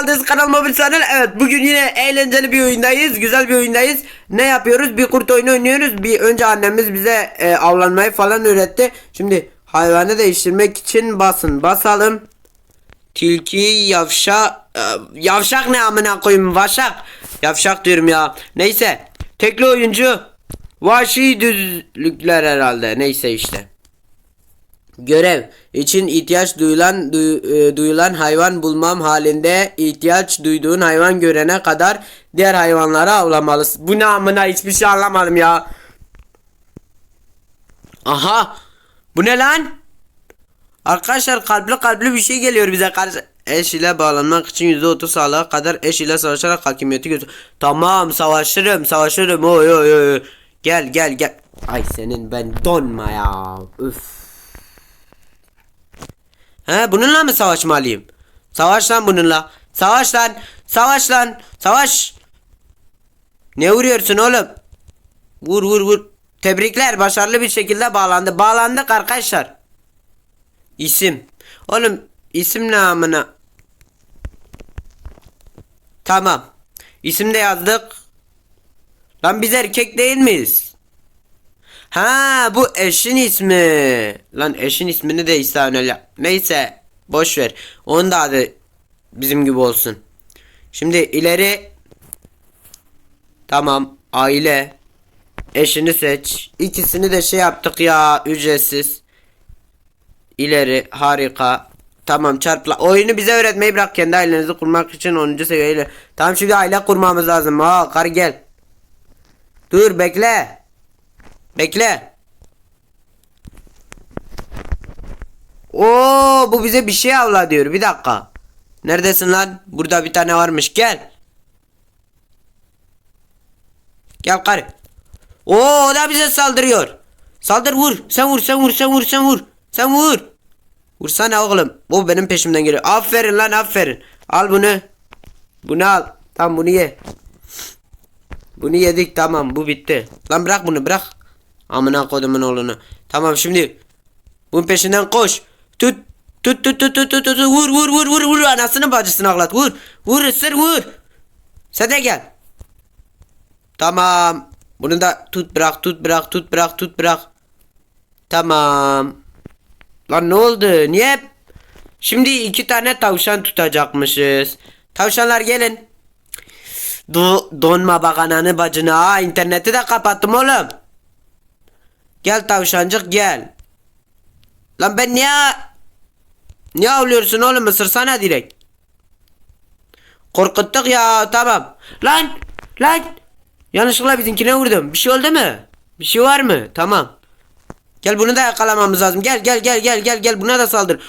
geldiniz kanalıma bir channel. Evet bugün yine eğlenceli bir oyundayız. Güzel bir oyundayız. Ne yapıyoruz? Bir kurt oyunu oynuyoruz. Bir önce annemiz bize e, avlanmayı falan öğretti. Şimdi hayvanı değiştirmek için basın. Basalım. Tilki yavşak e, yavşak ne amına koyayım vaşak. Yavşak diyorum ya. Neyse. Tekli oyuncu. Vahşi düzlükler herhalde. Neyse işte. Görev için ihtiyaç duyulan duy- e, duyulan hayvan bulmam halinde ihtiyaç duyduğun hayvan görene kadar diğer hayvanları avlamalısın. Bu ne amına hiçbir şey anlamadım ya. Aha. Bu ne lan? Arkadaşlar kalpli kalpli bir şey geliyor bize karşı. Eş ile bağlanmak için %30 sağlığa kadar eş ile savaşarak hakimiyeti götür. Tamam savaşırım savaşırım oy oy oy. Gel gel gel. Ay senin ben donma ya. Üf. He bununla mı savaşmalıyım? Savaş lan bununla. Savaş lan. Savaş lan. Savaş. Ne vuruyorsun oğlum? Vur vur vur. Tebrikler başarılı bir şekilde bağlandı. Bağlandık arkadaşlar. İsim. Oğlum isim ne amına? Tamam. İsim de yazdık. Lan biz erkek değil miyiz? Ha bu eşin ismi. Lan eşin ismini de İhsan öyle. Neyse boş ver. Onun da adı bizim gibi olsun. Şimdi ileri Tamam aile eşini seç. İkisini de şey yaptık ya ücretsiz. İleri harika. Tamam çarpla. Oyunu bize öğretmeyi bırak kendi ailenizi kurmak için 10. seviyeyle. Tamam şimdi aile kurmamız lazım. Ha karı gel. Dur bekle. Bekle. Oo bu bize bir şey avla diyor. Bir dakika. Neredesin lan? Burada bir tane varmış. Gel. Gel karı. Oo o da bize saldırıyor. Saldır vur. Sen vur sen vur sen vur sen vur. Sen vur. Vursana oğlum. O benim peşimden geliyor. Aferin lan aferin. Al bunu. Bunu al. Tamam bunu ye. Bunu yedik tamam bu bitti. Lan bırak bunu bırak. Amına kodumun oğlunu. Tamam şimdi. Bunun peşinden koş. Tut. Tut tut tut tut tut tut. Vur vur vur vur vur. Anasını bacısını ağlat. Vur. Vur ısır vur. Sen de gel. Tamam. Bunu da tut bırak tut bırak tut bırak tut bırak. Tamam. Lan ne oldu? Niye? Şimdi iki tane tavşan tutacakmışız. Tavşanlar gelin. Do donma bak ananı bacını ha. interneti de kapattım oğlum. Gel tavşancık gel. Lan ben niye... Niye avlıyorsun oğlum ısırsana direkt. Korkuttuk ya tamam. Lan lan. Yanlışlıkla bizimkine vurdum. Bir şey oldu mu? Bir şey var mı? Tamam. Gel bunu da yakalamamız lazım. Gel gel gel gel gel gel buna da saldır.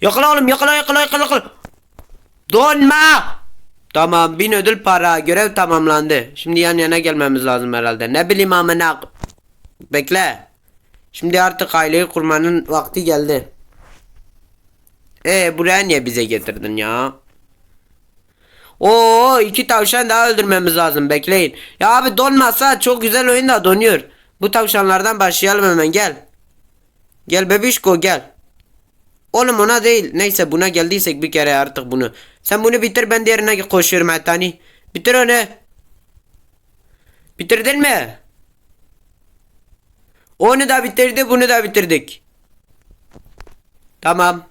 Yakala oğlum yakala yakala yakala yakala. Donma. Tamam bin ödül para görev tamamlandı. Şimdi yan yana gelmemiz lazım herhalde. Ne bileyim amına. Bekle. Şimdi artık aileyi kurmanın vakti geldi. E buraya niye bize getirdin ya? Oo iki tavşan daha öldürmemiz lazım bekleyin. Ya abi donmasa çok güzel oyun donuyor. Bu tavşanlardan başlayalım hemen gel. Gel bebişko gel. Oğlum ona değil. Neyse buna geldiysek bir kere artık bunu. Sen bunu bitir ben diğerine koşuyorum Hattani. Bitir onu. Bitirdin mi? Onu da bitirdi bunu da bitirdik. Tamam.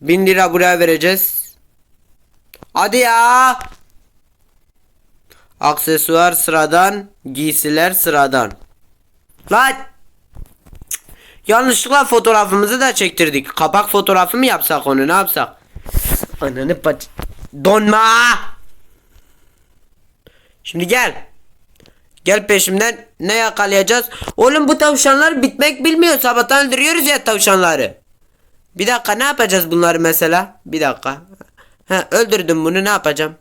Bin lira buraya vereceğiz. Hadi ya. Aksesuar sıradan, giysiler sıradan. Lan. Yanlışlıkla fotoğrafımızı da çektirdik. Kapak fotoğrafı mı yapsak onu ne yapsak? Ananı pat... Donma! Şimdi gel. Gel peşimden ne yakalayacağız? Oğlum bu tavşanlar bitmek bilmiyor. Sabahtan öldürüyoruz ya tavşanları. Bir dakika ne yapacağız bunları mesela? Bir dakika. Ha, öldürdüm bunu ne yapacağım?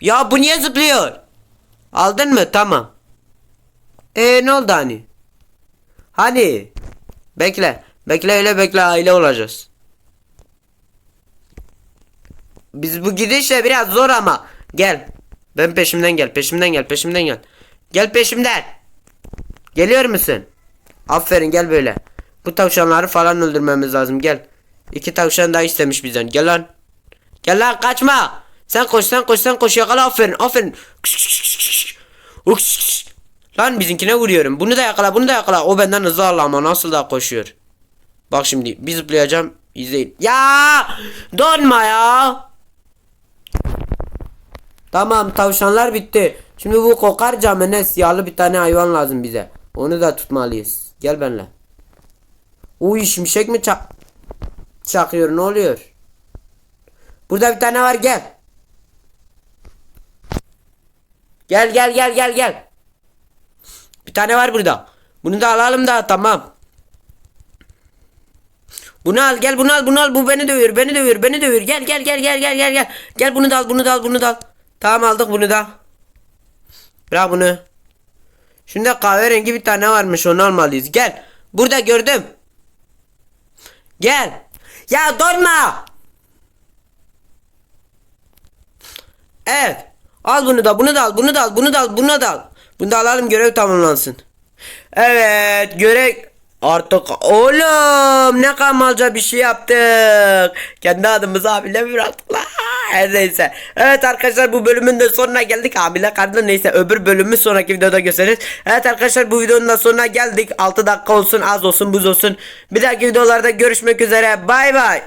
Ya bu niye zıplıyor? Aldın mı? Tamam. E ne oldu hani? Hani? Bekle. Bekle öyle bekle aile olacağız. Biz bu gidişle biraz zor ama. Gel. Ben peşimden gel. Peşimden gel. Peşimden gel. Gel peşimden. Geliyor musun? Aferin gel böyle. Bu tavşanları falan öldürmemiz lazım. Gel. İki tavşan daha istemiş bizden. Gel lan. Gel lan kaçma. Sen koş sen koş sen koş yakala aferin aferin. Kış, kış, kış, kış, kış, kış. Lan bizimkine vuruyorum. Bunu da yakala bunu da yakala. O benden hızlı ama nasıl da koşuyor. Bak şimdi bir zıplayacağım. İzleyin. Ya donma ya. Tamam tavşanlar bitti. Şimdi bu kokar camene siyahlı bir tane hayvan lazım bize. Onu da tutmalıyız. Gel benimle. Uy şimşek mi çak çakıyor ne oluyor? Burada bir tane var gel. Gel gel gel gel gel. Tane var burada. Bunu da alalım da tamam. Bunu al gel bunu al bunu al. Bu beni dövüyor beni dövüyor beni dövüyor. Gel gel gel gel gel gel gel. Gel bunu da al bunu da al bunu da al. Tamam aldık bunu da. Bırak bunu. Şimdi kahverengi bir tane varmış onu almalıyız. Gel burada gördüm. Gel. Ya durma evet. Al bunu da bunu da al bunu da al bunu da al bunu da al bunu da alalım görev tamamlansın Evet görev artık oğlum ne kamalca bir şey yaptık. Kendi adımızı abile bıraktık la. Her neyse. Evet arkadaşlar bu bölümün de sonuna geldik. Abile karnı neyse öbür bölümü sonraki videoda gösteririz. Evet arkadaşlar bu videonun da sonuna geldik. 6 dakika olsun az olsun buz olsun. Bir dahaki videolarda görüşmek üzere. Bay bay.